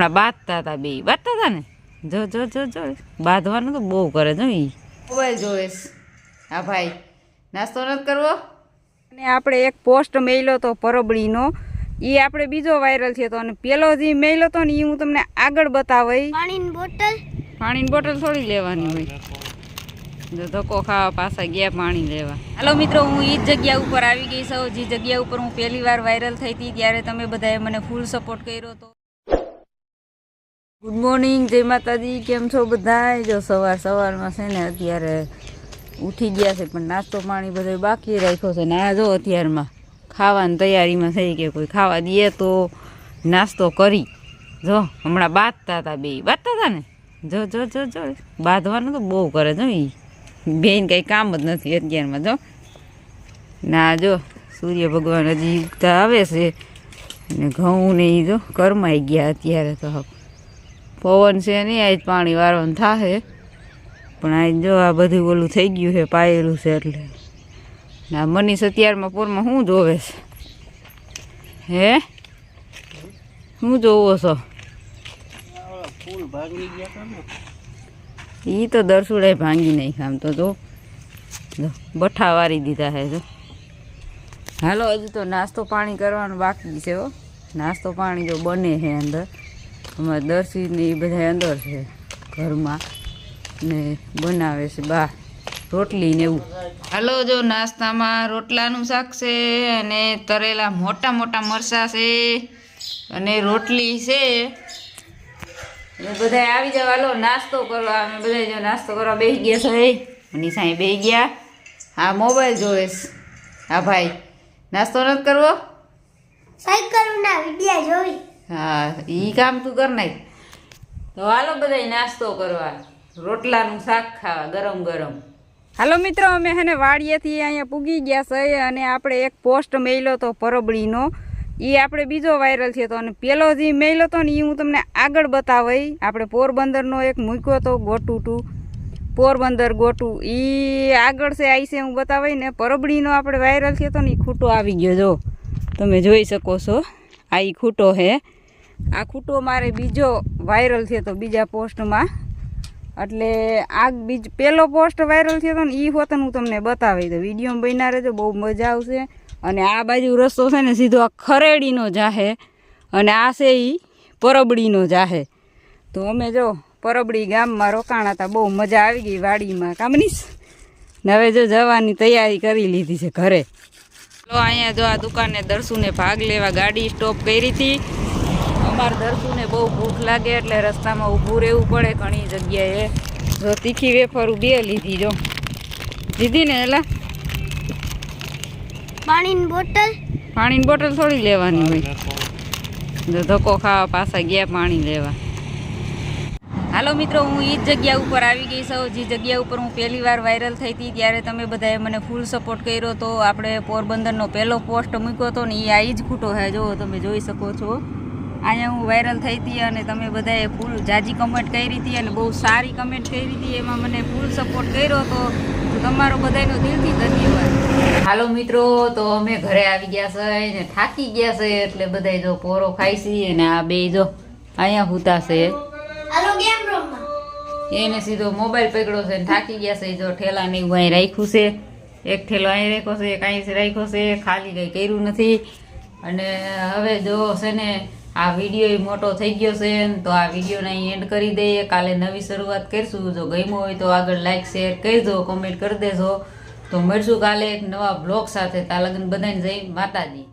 હમણાં બાંધતા હતા બે. બાંધતા હતા ને? જો જો જો જો. બાંધવાનું તો બહુ કરે જો ઈ. મોબાઈલ જોઈશ હા ભાઈ. નાસ્તો નથી કરવો? અને આપણે એક પોસ્ટ મેલ્યો તો પરબડીનો એ આપણે બીજો વાયરલ થયો હતો અને પેલો જે મેલ્યો હતો ને એ હું તમને આગળ બતાવી પાણીની બોટલ. પાણીની બોટલ થોડી લેવાની હોય. જો ધક્કો ખાવા પાછા ગયા પાણી લેવા. હાલો મિત્રો હું એ જ જગ્યા ઉપર આવી ગઈ છું. જે જગ્યા ઉપર હું પહેલી વાર વાયરલ થઈ હતી ત્યારે તમે બધાએ મને ફૂલ સપોર્ટ કર્યો હતો ગુડ મોર્નિંગ જય માતાજી, કેમ છો બધા જો સવાર સવારમાં છે ને, અત્યારે ઉઠી ગયા છે, પણ નાસ્તો પાણી બધો બાકી રાખ્યો છે ને, આ જો અત્યારમાં ખાવાની તૈયારીમાં થઈ કે કોઈ ખાવા દઈએ તો નાસ્તો કરી. જો, હમણાં બાંધતા હતા બે. બાંધતા હતા ને? જો જો જો જો, બાંધવાનું તો બહુ કરે જો ઈ. બેન કંઈ કામ જ નથી અત્યારમાં, જો. ના, જો, સૂર્ય ભગવાન હજી ઉગતા આવે છે. અને ઘઉં ને એ જો કરમાઈ ગયા અત્યારે તો હવે. પવન છે નહીં આજ પાણી વારવાનું થશે પણ આજ જો આ બધું ઓલું થઈ ગયું છે, પાયેલું છે એટલે. ના મનીષ અત્યારમાં પૂરમાં શું જોવે છે? હે? શું જોવો છો? ઈ તો દરસુડાય ભાંગી નહીં આમ તો જો. જો, બઠા વારી દીધા છે જો. હાલો, હજી તો નાસ્તો પાણી કરવાનું બાકી છે હો. નાસ્તો પાણી જો બને છે અંદર. અમારે દર્શી ને એ બધા અંદર છે ઘરમાં ને બનાવે છે બા રોટલી ને એવું. હાલો જો નાસ્તામાં રોટલાનું શાક છે અને તરેલા મોટા મોટા મરચાં છે અને રોટલી છે. એ બધા આવી જાવ હાલો નાસ્તો કરવા. અમે બધા જો નાસ્તો કરવા બેસી ગયા છે. નિશાએ બેસી ગયા. હા મોબાઈલ જોઈશ હા ભાઈ નાસ્તો નથી કરવો? સાયકલના વિડિયા જોઈ હા, ઈ કામ તું કર નાખ. તો હાલો બધા નાસ્તો કરવા. રોટલાનું શાક ખાવા ગરમ ગરમ હાલો મિત્રો, અમે હે ને વાડીએથી અહીંયા પૂગી ગયા છે અને આપણે એક પોસ્ટ મેલ્યો તો પરબડીનો એ આપણે બીજો વાયરલ થયો હતો અને પેલો જે મેલ્યો હતો ને એ હું તમને આગળ બતાવી આપણે પોરબંદરનો એક મૂક્યો હતો ગોટુ ટુ. પોરબંદર ગોટુ. એ આગળ છે, આઈ છે હું બતાવી ને. પરબળીનો આપણે વાયરલ થયો હતો ને એ ખૂટો આવી ગયો જો. તમે જોઈ શકો છો. આ એ ખૂટો હે. આ ખૂટો મારે બીજો વાયરલ થયો હતો બીજા પોસ્ટમાં. એટલે આ બીજ પહેલો પોસ્ટ વાયરલ થયો હતો ને એ હોત હું તમને બતાવી દઉં. વિડીયોમાં બન્યા રહેજો, બહુ મજા આવશે. અને આ બાજુ રસ્તો છે ને સીધો આ ખરેડીનો જાહે. અને આ છે એ પરબડીનો જાહે. તો અમે જો પરબડી ગામમાં રોકાણા હતા બહુ મજા આવી ગઈ વાડીમાં. કામનીશ ને? હવે જો જવાની તૈયારી કરી લીધી છે ઘરે. તો અહીંયા જો આ દુકાને દર્શુને ભાગ લેવા ગાડી સ્ટોપ કરી હતી. અમારે દર્શુને બહુ ભૂખ લાગે એટલે રસ્તામાં ઊભું રહેવું પડે ઘણી જગ્યાએ. જો તીખી વેફર બે લીધી જો. લીધી ને એલા? પાણીની બોટલ? પાણીની બોટલ થોડી લેવાની હોય. જો ધક્કો ખાવા પાછા ગયા પાણી લેવા. હાલો મિત્રો હું એ જ જગ્યા ઉપર આવી ગઈ છું. જે જગ્યા ઉપર હું પહેલી વાર વાયરલ થઈ હતી ત્યારે તમે બધાએ મને ફૂલ સપોર્ટ કર્યો હતો આપણે પોરબંદરનો પહેલો પોસ્ટ મૂક્યો હતો ને એ આ જ ખૂટો છે જો તમે જોઈ શકો છો. અહીંયા હું વાયરલ થઈ હતી અને તમે બધાએ ફૂલ જાજી કમેન્ટ કરી હતી અને બહુ સારી કમેન્ટ કરી હતી. એમાં મને ફૂલ સપોર્ટ કર્યો હતો. તો તમારો બધાનો દિલથી ધન્યવાદ. હાલો મિત્રો તો અમે ઘરે આવી ગયા છે ને થાકી ગયા છે એટલે બધા જો પોરો ખાઈ છીએ અને આ બે જો અહીંયા હુતા છે. હાલો ગેમ રમવા? એને સીધો મોબાઈલ પકડ્યો છે ને થાકી ગયા છે. જો ઠેલા ને એવું અહીં રાખ્યું છે. એક ઠેલો અહીં રાખ્યો છે એક અહીં રાખ્યો છે. ખાલી કંઈ કર્યું નથી. અને હવે જો છે ને આ વીડિયો મોટો થઈ ગયો છે તો આ વિડીયોને અહીં એન્ડ કરી દઈએ. કાલે નવી શરૂઆત કરીશું. જો ગમ્યો હોય તો આગળ લાઈક શેર કરજો કોમેન્ટ કરી દેજો. તો મળશું કાલે એક નવા બ્લોગ સાથે. તાલગન લગન બધાને જઈ માતાજી.